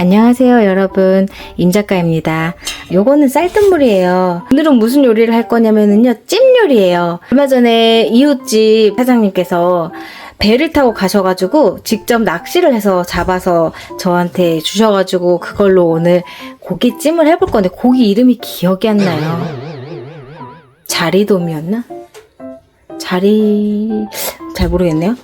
안녕하세요 여러분. 임작가입니다. 요거는 쌀뜨물이에요. 오늘은 무슨 요리를 할 거냐면은요 찜 요리예요. 얼마 전에 이웃집 사장님께서 배를 타고 가셔가지고 직접 낚시를 해서 잡아서 저한테 주셔가지고 그걸로 오늘 고기찜을 해볼 건데 고기 이름이 기억이 안 나요. 자리돔이었나? 자리... 잘 모르겠네요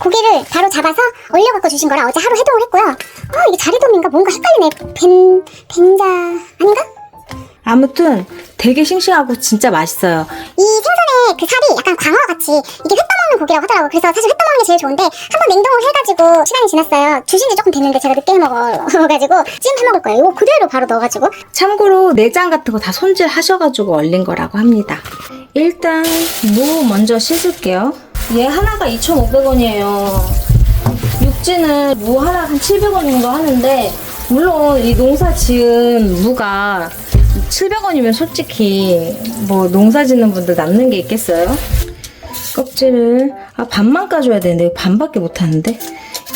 고기를 바로 잡아서 얼려갖고 주신 거라 어제 하루 해동을 했고요. 어, 이게 자리돔인가 뭔가 헷갈리네. 벤, 벤자, 아닌가? 아무튼 되게 싱싱하고 진짜 맛있어요 이 생선의 그 살이 약간 광어와 같이 이게 회 떠먹는 고기라고 하더라고요. 그래서 사실 회 떠먹는 게 제일 좋은데 한번 냉동을 해가지고 시간이 지났어요. 주신 지 조금 됐는데 제가 늦게 해먹어가지고 찜 해먹을 거예요. 이거 그대로 바로 넣어가지고 참고로 내장 같은 거 다 손질 하셔가지고 얼린 거라고 합니다. 일단 무 먼저 씻을게요. 얘 하나가 2,500원이에요. 육지는 무 하나 한 700원 정도 하는데 물론 이 농사 지은 무가 700원이면 솔직히 뭐 농사 짓는 분들 남는 게 있겠어요? 껍질을 아 반만 까줘야 되는데 반밖에 못 하는데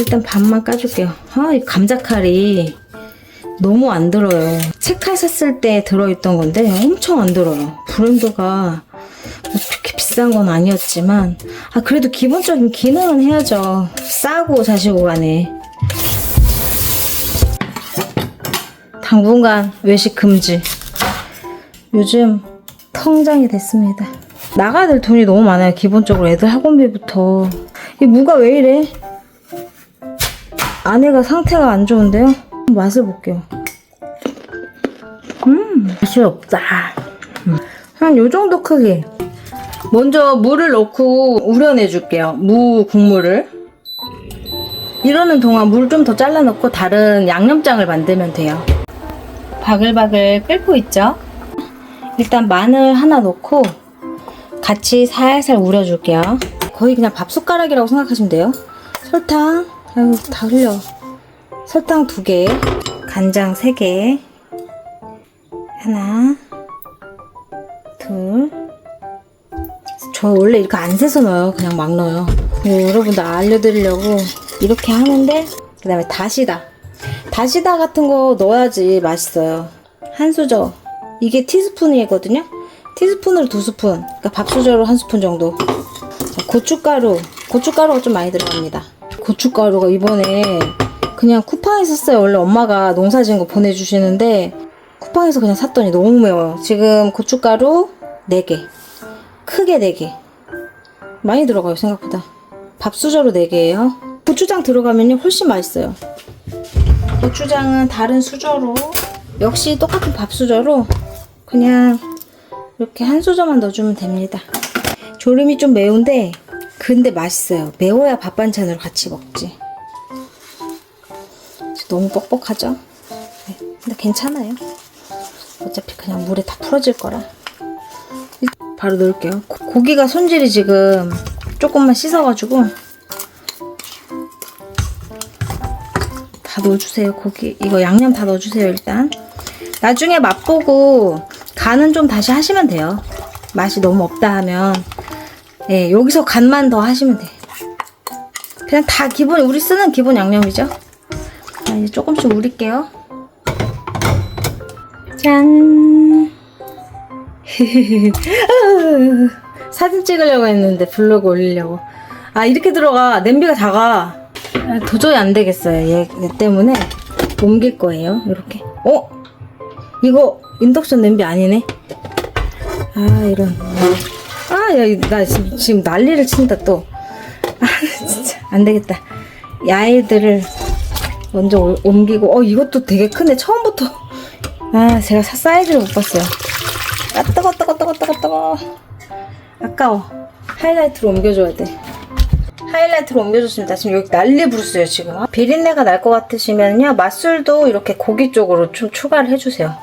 일단 반만 까줄게요. 아이 감자 칼이 너무 안 들어요. 책칼 샀을 때 들어있던 건데 엄청 안 들어요. 브랜드가 비싼 건 아니었지만 아 그래도 기본적인 기능은 해야죠. 싸고 자시고 가네. 당분간 외식 금지. 요즘 통장이 됐습니다. 나가야 될 돈이 너무 많아요. 기본적으로 애들 학원비부터. 이 무가 왜 이래? 아내가 상태가 안 좋은데요? 맛을 볼게요. 음, 맛이 없다. 음. 한요 정도 크기. 먼저 물을 넣고 우려내 줄게요. 무 국물을. 이러는 동안 물 좀 더 잘라 넣고 다른 양념장을 만들면 돼요. 바글바글 끓고 있죠? 일단 마늘 하나 넣고 같이 살살 우려줄게요. 거의 그냥 밥 숟가락이라고 생각하시면 돼요. 설탕, 아유 다 흘려. 설탕 두 개, 간장 세 개, 하나, 둘. 저 원래 이렇게 안 세서 넣어요. 그냥 막 넣어요. 네, 여러분들 알려드리려고 이렇게 하는데 그 다음에 다시다. 다시다 같은 거 넣어야지 맛있어요. 한 수저. 이게 티스푼이거든요. 티스푼으로 두 스푼. 그러니까 밥 수저로 한 스푼 정도. 자, 고춧가루. 고춧가루가 좀 많이 들어갑니다. 고춧가루가 이번에 그냥 쿠팡에 샀어요. 원래 엄마가 농사 지은 거 보내주시는데 쿠팡에서 그냥 샀더니 너무 매워요. 지금 고춧가루 4개. 크게 4개. 많이 들어가요, 생각보다. 밥 수저로 4개예요. 고추장 들어가면요, 훨씬 맛있어요. 고추장은 다른 수저로, 역시 똑같은 밥 수저로 그냥 이렇게 한 수저만 넣어주면 됩니다. 조림이 좀 매운데, 근데 맛있어요. 매워야 밥 반찬으로 같이 먹지. 너무 뻑뻑하죠? 네, 근데 괜찮아요. 어차피 그냥 물에 다 풀어질 거라. 바로 넣을게요. 고- 고기가 손질이 지금 조금만 씻어가지고 다 넣어주세요. 고기 이거 양념 다 넣어주세요. 일단 나중에 맛보고 간은 좀 다시 하시면 돼요. 맛이 너무 없다 하면 예 여기서 간만 더 하시면 돼. 그냥 다 기본 우리 쓰는 기본 양념이죠. 자, 이제 조금씩 우릴게요. 짠. 사진 찍으려고 했는데 블로그 올리려고. 아 이렇게 들어가 냄비가 작아. 아, 도저히 안 되겠어요. 얘, 얘 때문에 옮길 거예요. 이렇게. 어? 이거 인덕션 냄비 아니네. 아 이런. 아야나 지금, 지금 난리를 친다 또. 아 진짜 안 되겠다. 야애들을 먼저 올- 옮기고 어 이것도 되게 크네 처음부터. 아 제가 사- 사이즈를 못 봤어요. 아 뜨거 뜨거 뜨거 뜨거 뜨거. 아까워. 하이라이트로 옮겨줘야 돼. 하이라이트로 옮겨줬습니다. 지금 여기 난리 부르스요 지금. 비린내가 날 것 같으시면요 맛술도 이렇게 고기 쪽으로 좀 추가를 해주세요.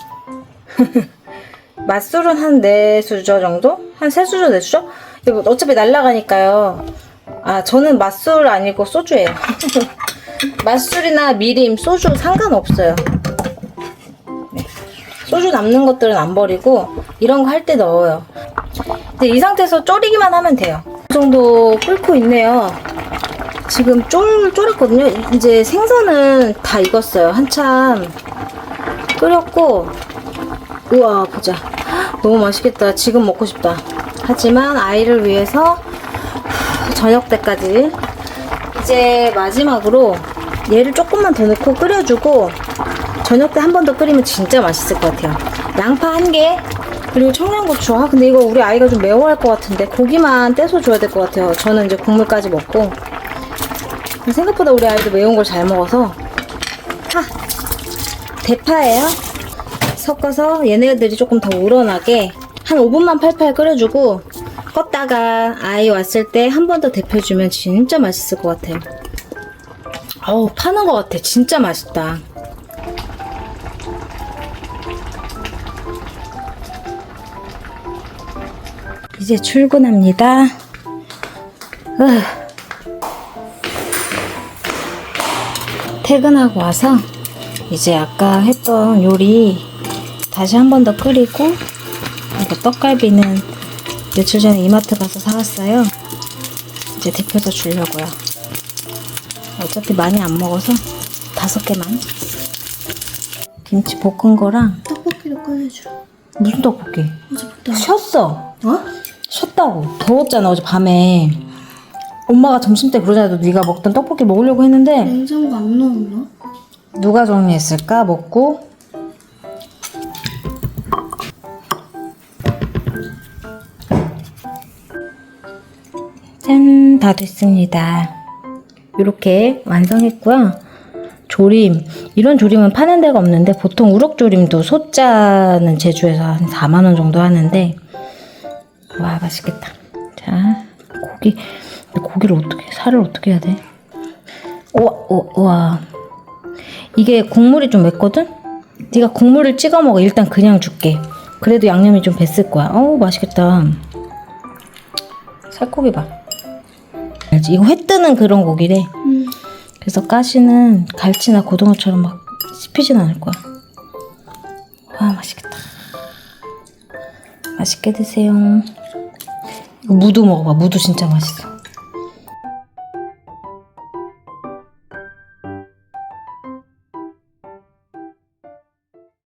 맛술은 한 4수저 정도? 한 3수저 4수저? 이거 어차피 날라가니까요. 아 저는 맛술 아니고 소주예요. 맛술이나 미림, 소주 상관없어요. 소주 남는 것들은 안 버리고 이런 거 할 때 넣어요. 근데 이 상태에서 졸이기만 하면 돼요. 이 정도 끓고 있네요. 지금 쫄, 쫄았거든요. 이제 생선은 다 익었어요. 한참 끓였고, 우와, 보자. 너무 맛있겠다. 지금 먹고 싶다. 하지만 아이를 위해서 저녁 때까지 이제 마지막으로 얘를 조금만 더 넣고 끓여주고 저녁 때 한 번 더 끓이면 진짜 맛있을 것 같아요. 양파 한 개, 그리고 청양고추. 아, 근데 이거 우리 아이가 좀 매워할 것 같은데 고기만 떼서 줘야 될 것 같아요. 저는 이제 국물까지 먹고. 생각보다 우리 아이도 매운 걸 잘 먹어서. 파. 대파예요. 섞어서 얘네들이 조금 더 우러나게 한 5분만 팔팔 끓여주고 껐다가 아이 왔을 때 한 번 더 데펴주면 진짜 맛있을 것 같아요. 어우, 파는 것 같아. 진짜 맛있다. 이제 출근합니다. 으. 퇴근하고 와서 이제 아까 했던 요리 다시 한 번 더 끓이고 이거 떡갈비는 며칠 전에 이마트 가서 사왔어요. 이제 데펴서 주려고요. 어차피 많이 안 먹어서 다섯 개만. 김치 볶은 거랑 떡볶이도 꺼내줘. 무슨 떡볶이? 어제부터. 쉬었어. 어? 쉬었다고. 더웠잖아 어제 밤에. 엄마가 점심 때 그러잖아. 네가 먹던 떡볶이 먹으려고 했는데 냉장고 안 넣었나? 누가 정리했을까? 먹고 짠! 다 됐습니다. 이렇게 완성했고요. 조림. 이런 조림은 파는 데가 없는데 보통 우럭조림도 소자는 제주에서 한 4만원 정도 하는데 와 맛있겠다. 자 고기 고기를 어떻게 살을 어떻게 해야 돼? 우와 우와. 이게 국물이 좀 맵거든? 네가 국물을 찍어 먹어. 일단 그냥 줄게. 그래도 양념이 좀 뱄을 거야. 어우 맛있겠다. 살코기 봐. 알지? 이거 회 뜨는 그런 고기래. 응. 그래서 가시는 갈치나 고등어처럼 막 씹히진 않을 거야. 와 맛있겠다. 맛있게 드세요. 무도 먹어봐. 무도 진짜 맛있어.